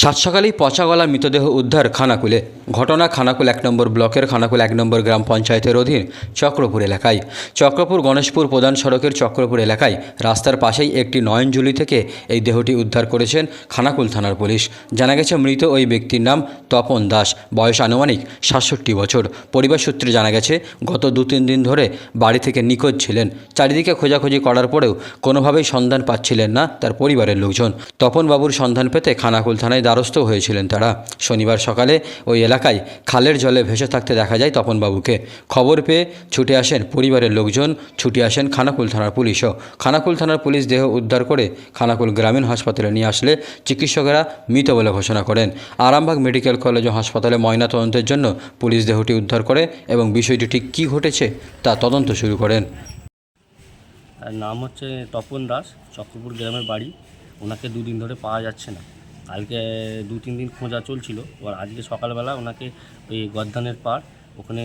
সাত সকালেই পচা গলা মৃতদেহ উদ্ধার খানাকুলে। ঘটনা খানাকুল এক নম্বর ব্লকের খানাকুল এক নম্বর গ্রাম পঞ্চায়েতের অধীন চক্রপুর এলাকায়। চক্রপুর গণেশপুর প্রধান সড়কের চক্রপুর এলাকায় রাস্তার পাশেই একটি নয়নজুলি থেকে এই দেহটি উদ্ধার করেছেন খানাকুল থানার পুলিশ। জানা গেছে, মৃত ওই ব্যক্তির নাম তপন দাস। বয়স আনুমানিক সাতষট্টি বছর। পরিবার সূত্রে জানা গেছে, গত দু তিন দিন ধরে বাড়ি থেকে নিখোঁজ ছিলেন। চারিদিকে খোঁজাখুঁজি করার পরেও কোনোভাবেই সন্ধান পাচ্ছিলেন না তার পরিবারের লোকজন। তপন বাবুর সন্ধান পেতে খানাকুল থানায় দ্বারস্থ হয়েছিলেন তারা। শনিবার সকালে ওই এলাকায় খালের জলে ভেসে থাকতে দেখা যায় তপন বাবুকে খবর পেয়ে ছুটে আসেন পরিবারের লোকজন। ছুটে আসেন খানাকুল থানার পুলিশও খানাকুল থানার পুলিশ দেহ উদ্ধার করে খানাকুল গ্রামীণ হাসপাতালে নিয়ে আসলে চিকিৎসকেরা মৃত বলে ঘোষণা করেন। আরামবাগ মেডিকেল কলেজ ও হাসপাতালে ময়নাতদন্তের জন্য পুলিশ দেহটি উদ্ধার করে এবং বিষয়টি ঠিক কী ঘটেছে তা তদন্ত শুরু করেন। নাম হচ্ছে তপন দাস, চক্রপুর গ্রামের বাড়ি। ওনাকে দুদিন ধরে পাওয়া যাচ্ছে না। কালকে দু তিন দিন খোঁজা চলছিল। এবার আজকে সকালবেলা ওনাকে ওই গদ্দানের পাড় ওখানে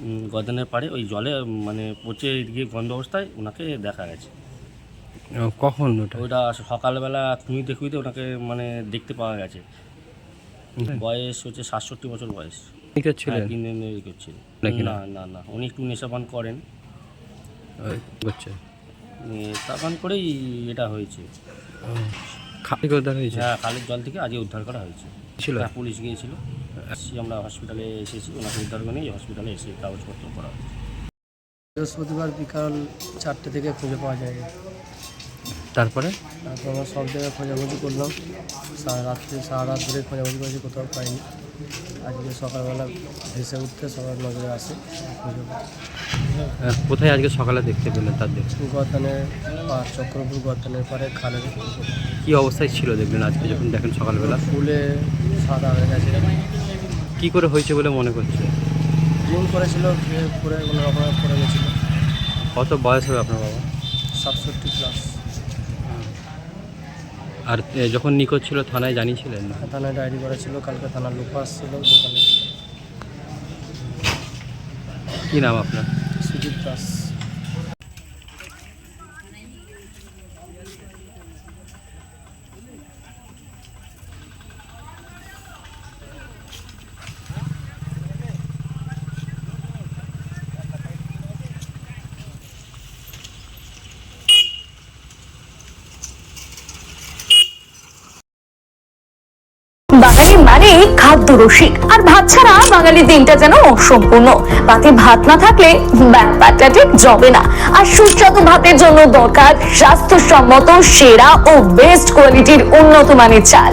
উম, গদ্দানের পাড়ে ওই জলে মানে পচে গিয়ে গন্ধ অবস্থায় ওনাকে দেখা গেছে। কখন ওটা? সকালবেলা খুঁড়িতে খুঁড়িতে ওনাকে মানে দেখতে পাওয়া গেছে। বয়স হচ্ছে সাতষট্টি বছর বয়স। হ্যাঁ, করছিল না? না না উনি একটু নেশাপান করেন। নেশাপান করেই এটা হয়েছে। খালি উদ্ধার হয়েছে? হ্যাঁ খালের জল থেকে আজকে উদ্ধার করা হয়েছে। ছিল? হ্যাঁ, পুলিশ গিয়েছিল। আমরা হসপিটালে এসেছি ওনাকে উদ্ধার করে নিয়ে হসপিটালে এসে কাগজপত্র করা হয়েছে। বৃহস্পতিবার বিকাল চারটে থেকে খুঁজে পাওয়া যায় তারপরে? তারপর আমরা সব জায়গায় খোঁজাখুঁজি করলাম। সারা রাত্রে সারা রাত ধরে খোঁজাখুঁজি করেছি কোথাও পাইনি। আজকে সকালবেলা ভেসে উঠতে সবার নজরে আসে। কোথায় আজকে সকালে দেখতে পেলেন তার দেখতে? গর্দানের পার চক্রপুর গর্দানের পারে খালের কি অবস্থায় ছিল দেখলেন আজকে যখন দেখেন সকালবেলা? ফুলে সাদা হয়ে গেছে। কি করে হয়েছে বলে মনে করছে? ড্রিম করেছিল খেয়ে পরে কোনো রকমের পড়ে গেছিল। কত বয়স হবে আপনার বাবা? সাতষট্টি প্লাস আর যখন নিখোঁজ ছিল থানায় জানিয়েছিলেন? না থানায় ডায়েরি করা ছিল কালকে থানার লোক আসছিল দোকানে। কী নাম আপনার? সুজিত দাস। মানে খাদ্য রসিক আর ভাত ছাড়া বাঙালির দিনটা যেন অসম্পূর্ণ। পাতে ভাত না থাকলে ব্যাপারটা ঠিক জবে না। আর সুস্বাদু ভাতের জন্য দরকার স্বাস্থ্যসম্মত, সেরা ও বেস্ট কোয়ালিটির উন্নত মানের চাল।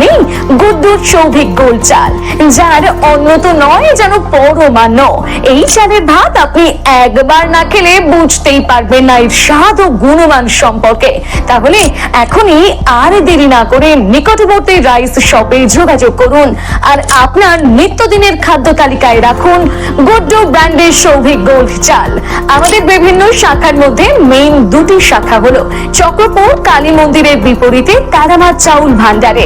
মানেই গুড্ডুর সৌভিক গোল চাল। যার অন্যত নয় যেন পরমান্য এই চালের ভাত আপনি একবার না খেলে বুঝতেই পারবেন না এর স্বাদ ও গুণমান সম্পর্কে। তাহলে এখনই আর দেরি না করে নিকটবর্তী রাইস শপে যোগাযোগ করুন। আর আপনার নিত্যদিনের খাদ্য তালিকায় রাখুন গুড্ডু ব্র্যান্ডের সৌভিক গোল্ড চাল। আমাদের বিভিন্ন শাখার মধ্যে মেইন দুটি শাখা হলো চক্রপুর, কালী মন্দিরের বিপরীতে তারামার চাউল ভান্ডারে